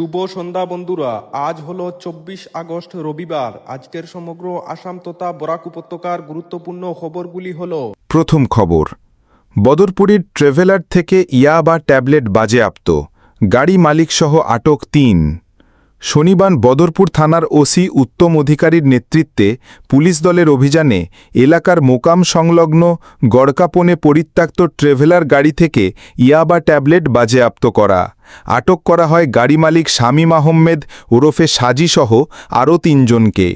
শুভ সন্ধ্যা বন্ধুরা। আজ হলো চব্বিশ আগস্ট রবিবার। আজকের সমগ্র আসাম তথা বরাক উপত্যকার গুরুত্বপূর্ণ খবরগুলি হল প্রথম খবর, বদরপুরীর ট্রেভেলার থেকে ইয়া বা ট্যাবলেট বাজেয়াপ্ত, গাড়ি মালিকসহ আটক তিন। শনিবার বদরপুর থানার ওসি উত্তম অধিকারীর নেতৃত্বে পুলিশ দলের অভিযানে এলাকার মোকাম সংলগ্ন গড়কাপনে পরিত্যক্ত ট্রেভেলার গাড়ি থেকে ইয়াবা ট্যাবলেট বাজেয়াপ্ত করা। আটক করা হয় গাড়ি মালিক শামীম আহম্মেদ ওরফে সাজিসহ আরও তিনজনকে।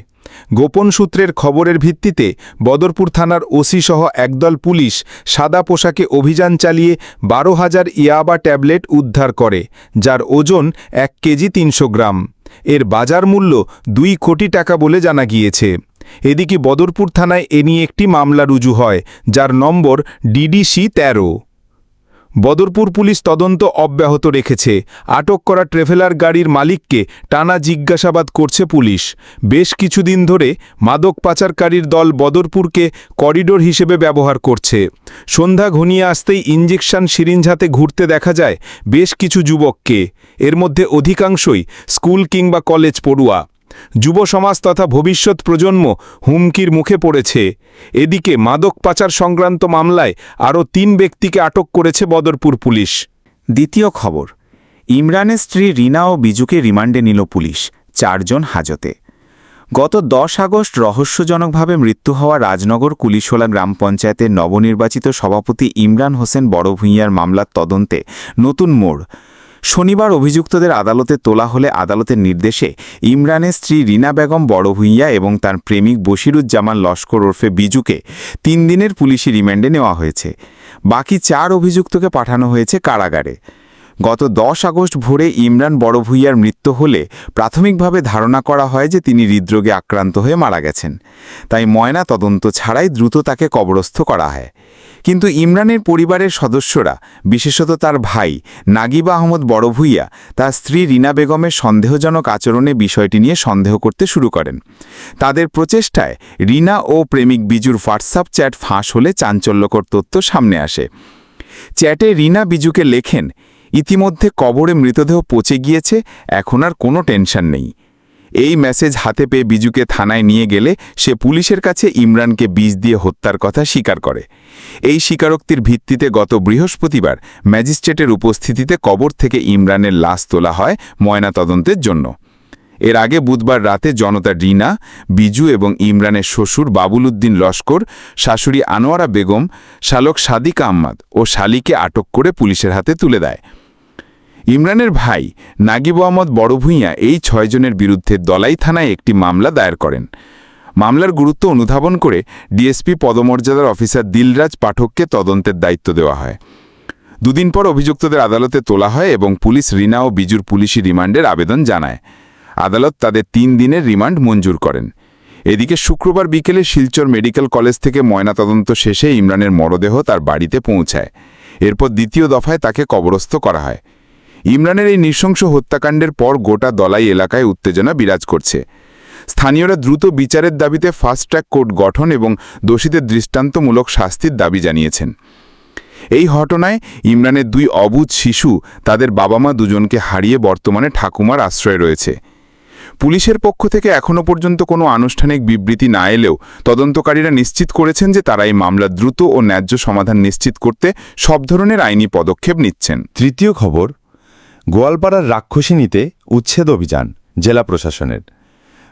গোপন সূত্রের খবরের ভিত্তিতে বদরপুর থানার ওসি সহ একদল পুলিশ সাদা পোশাকে অভিযান চালিয়ে বারো হাজার ইয়াবা ট্যাবলেট উদ্ধার করে, যার ওজন এক কেজি তিনশো গ্রাম। এর বাজার মূল্য দুই কোটি টাকা বলে জানা গিয়েছে। এদিকে বদরপুর থানায় এ নিয়ে একটি মামলা রুজু হয়, যার নম্বর ডিডিসি তেরো। বদরপুর পুলিশ তদন্ত অব্যাহত রেখেছে। আটক করা ট্রেভেলার গাড়ির মালিককে টানা জিজ্ঞাসাবাদ করছে পুলিশ। বেশ কিছুদিন ধরে মাদক পাচারকারীর দল বদরপুরকে করিডোর হিসেবে ব্যবহার করছে। সন্ধ্যা ঘনিয়ে আসতেই ইঞ্জেকশন সিরিঞ্জ হাতে ঘুরতে দেখা যায় বেশ কিছু যুবককে। এর মধ্যে অধিকাংশই স্কুল কিংবা কলেজ পড়ুয়া। যুব সমাজ তথা ভবিষ্যৎ প্রজন্ম হুমকির মুখে পড়েছে। এদিকে মাদক পাচার সংক্রান্ত মামলায় আরও তিন ব্যক্তিকে আটক করেছে বদরপুর পুলিশ। দ্বিতীয় খবর, ইমরানের স্ত্রী রিনা ও বিজুকে রিমান্ডে নিল পুলিশ, চারজন হাজতে। গত দশ আগস্ট রহস্যজনকভাবে মৃত্যু হওয়া রাজনগর কুলিশোলা গ্রাম পঞ্চায়েতের নবনির্বাচিত সভাপতি ইমরান হোসেন বড়ভূঁইয়ার মামলার তদন্তে নতুন মোড়। শনিবার অভিযুক্তদের আদালতে তোলা হলে আদালতের নির্দেশে ইমরানের স্ত্রী রিনা বেগম বড়ভূঁইয়া এবং তার প্রেমিক বশিরুজ্জামান লস্কর ওরফে বিজুকে তিন দিনের পুলিশি রিমান্ডে নেওয়া হয়েছে। বাকি চার অভিযুক্তকে পাঠানো হয়েছে কারাগারে। গত দশ আগস্ট ভোরে ইমরান বড়ভূইয়ার মৃত্যু হলে প্রাথমিকভাবে ধারণা করা হয় যে তিনি হৃদরোগে আক্রান্ত হয়ে মারা গেছেন। তাই ময়না তদন্ত ছাড়াই দ্রুত তাকে কবরস্থ করা হয়। কিন্তু ইমরানের পরিবারের সদস্যরা, বিশেষত তার ভাই, নাগিব আহমদ বড় বড়ভূইয়া, তার স্ত্রী রিনা বেগমের সন্দেহজনক আচরণে বিষয়টি নিয়ে সন্দেহ করতে শুরু করেন। তাদের প্রচেষ্টায় রিনা ও প্রেমিক বিজুর হোয়াটসঅ্যাপ চ্যাট ফাঁস হলে চাঞ্চল্যকর তথ্য সামনে আসে। চ্যাটে রিনা বিজুকে লেখেন, ইতিমধ্যে কবরে মৃতদেহ পচে গিয়েছে, এখন আর কোনো টেনশন নেই। এই মেসেজ হাতে পেয়ে বিজুকে থানায় নিয়ে গেলে সে পুলিশের কাছে ইমরানকে বীজ দিয়ে হত্যার কথা স্বীকার করে। এই স্বীকারোক্তির ভিত্তিতে গত বৃহস্পতিবার ম্যাজিস্ট্রেটের উপস্থিতিতে কবর থেকে ইমরানের লাশ তোলা হয় ময়নাতদন্তের জন্য। এর আগে বুধবার রাতে জনতা রিনা, বিজু এবং ইমরানের শ্বশুর বাবুল উদ্দিন লস্কর, শাশুড়ি আনোয়ারা বেগম, শালক সাদিক আহমদ ও শালিকে আটক করে পুলিশের হাতে তুলে দেয়। ইমরানের ভাই নাগিব আহমদ বড়ভূঁইয়া এই ছয়জনের বিরুদ্ধে দলাই থানায় একটি মামলা দায়ের করেন। মামলার গুরুত্ব অনুধাবন করে ডিএসপি পদমর্যাদার অফিসার দিলরাজ পাঠককে তদন্তের দায়িত্ব দেওয়া হয়। দুদিন পর অভিযুক্তদের আদালতে তোলা হয় এবং পুলিশ রিনা ও বিজুর পুলিশি রিমান্ডের আবেদন জানায়। আদালত তাদের তিন দিনের রিমান্ড মঞ্জুর করেন। এদিকে শুক্রবার বিকেলে শিলচর মেডিকেল কলেজ থেকে ময়নাতদন্ত শেষে ইমরানের মরদেহ তার বাড়িতে পৌঁছায়। এরপর দ্বিতীয় দফায় তাকে কবরস্থ করা হয়। ইমরানের এই নৃশংস হত্যাকাণ্ডের পর গোটা দলাই এলাকায় উত্তেজনা বিরাজ করছে। স্থানীয়রা দ্রুত বিচারের দাবিতে ফাস্ট ট্র্যাক কোর্ট গঠন এবং দোষীদের দৃষ্টান্তমূলক শাস্তির দাবি জানিয়েছেন। এই ঘটনায় ইমরানের দুই অবুধ শিশু, তাদের বাবা মা দুজনকে হারিয়ে বর্তমানে ঠাকুমার আশ্রয়ে রয়েছে। পুলিশের পক্ষ থেকে এখনও পর্যন্ত কোনো আনুষ্ঠানিক বিবৃতি না এলেও তদন্তকারীরা নিশ্চিত করেছেন যে তারা এই মামলা দ্রুত ও ন্যায্য সমাধান নিশ্চিত করতে সব ধরনের আইনি পদক্ষেপ নিচ্ছেন। তৃতীয় খবর গোয়ালপাড়ার রাক্ষসিনীতে উচ্ছেদ অভিযান, জেলা প্রশাসনের।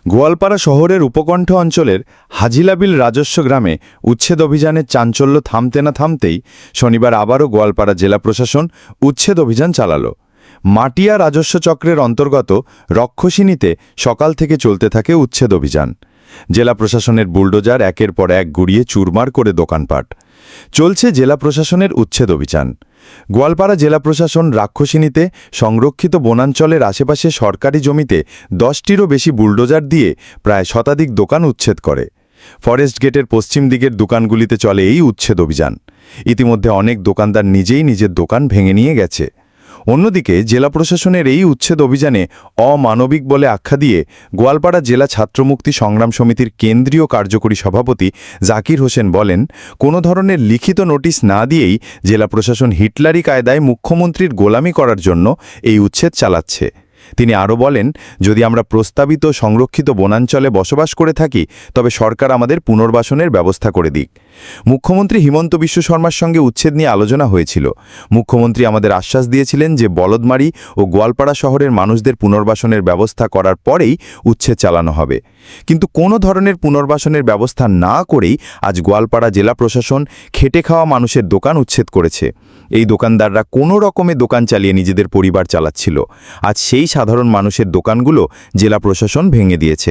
গোয়ালপাড়া শহরের উপকণ্ঠ অঞ্চলের হাজিলাবিল রাজস্ব গ্রামে উচ্ছেদ অভিযানের চাঞ্চল্য থামতে না থামতেই শনিবার আবারও গোয়ালপাড়া জেলা প্রশাসন উচ্ছেদ অভিযান চালালো। মাটিয়া রাজস্ব চক্রের অন্তর্গত রক্ষসিনীতে সকাল থেকে চলতে থাকে উচ্ছেদ অভিযান। জেলা প্রশাসনের বুলডোজার একের পর এক গুড়িয়ে চুরমার করে দোকানপাট। চলছে জেলা প্রশাসনের উচ্ছেদ অভিযান। গোয়ালপাড়া জেলা প্রশাসন রাক্ষসিনীতে সংরক্ষিত বনাঞ্চলের আশেপাশে সরকারি জমিতে দশটিরও বেশি বুলডোজার দিয়ে প্রায় শতাধিক দোকান উচ্ছেদ করে। ফরেস্ট গেটের পশ্চিম দিকের দোকানগুলিতে চলে এই উচ্ছেদ অভিযান। ইতিমধ্যে অনেক দোকানদার নিজেই নিজের দোকান ভেঙে নিয়ে গেছে। অন্যদিকে জেলা প্রশাসনের এই উচ্ছেদ অভিযানে অমানবিক বলে আখ্যা দিয়ে গোয়ালপাড়া জেলা ছাত্রমুক্তি সংগ্রাম সমিতির কেন্দ্রীয় কার্যকরী সভাপতি জাকির হোসেন বলেন, কোনো ধরনের লিখিত নোটিশ না দিয়েই জেলা প্রশাসন হিটলারি কায়দায় মুখ্যমন্ত্রীর গোলামি করার জন্য এই উচ্ছেদ চালাচ্ছে। তিনি আরও বলেন, যদি আমরা প্রস্তাবিত সংরক্ষিত বনাঞ্চলে বসবাস করে থাকি, তবে সরকার আমাদের পুনর্বাসনের ব্যবস্থা করে দিক। মুখ্যমন্ত্রী হিমন্ত বিশ্ব শর্মার সঙ্গে উচ্ছেদ নিয়ে আলোচনা হয়েছিল। মুখ্যমন্ত্রী আমাদের আশ্বাস দিয়েছিলেন যে বলদমারি ও গোয়ালপাড়া শহরের মানুষদের পুনর্বাসনের ব্যবস্থা করার পরেই উচ্ছেদ চালানো হবে। কিন্তু কোনো ধরনের পুনর্বাসনের ব্যবস্থা না করেই আজ গোয়ালপাড়া জেলা প্রশাসন খেটে খাওয়া মানুষের দোকান উচ্ছেদ করেছে। এই দোকানদাররা কোনো রকমে দোকান চালিয়ে নিজেদের পরিবার চালাচ্ছিল। আজ সেই সাধারণ মানুষের দোকানগুলো জেলা প্রশাসন ভেঙে দিয়েছে।